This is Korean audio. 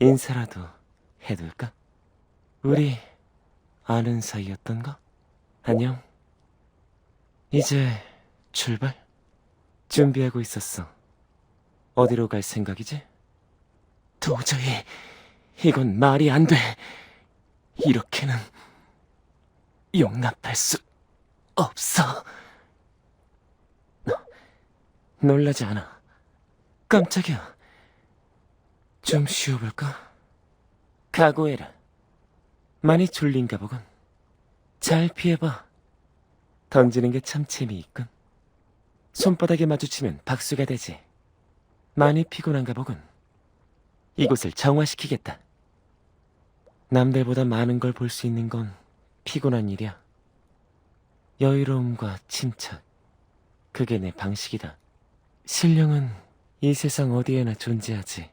인사라도 해둘까? 우리 아는 사이였던가? 안녕. 이제 출발? 준비하고 있었어. 어디로 갈 생각이지? 도저히 이건 말이 안 돼. 이렇게는 용납할 수 없어. 놀라지 않아. 깜짝이야. 좀 쉬어볼까? 각오해라. 많이 졸린가 보군. 잘 피해봐. 던지는 게 참 재미있군. 손바닥에 마주치면 박수가 되지. 많이 피곤한가 보군. 이곳을 정화시키겠다. 남들보다 많은 걸 볼 수 있는 건 피곤한 일이야. 여유로움과 침착. 그게 내 방식이다. 신령은 이 세상 어디에나 존재하지.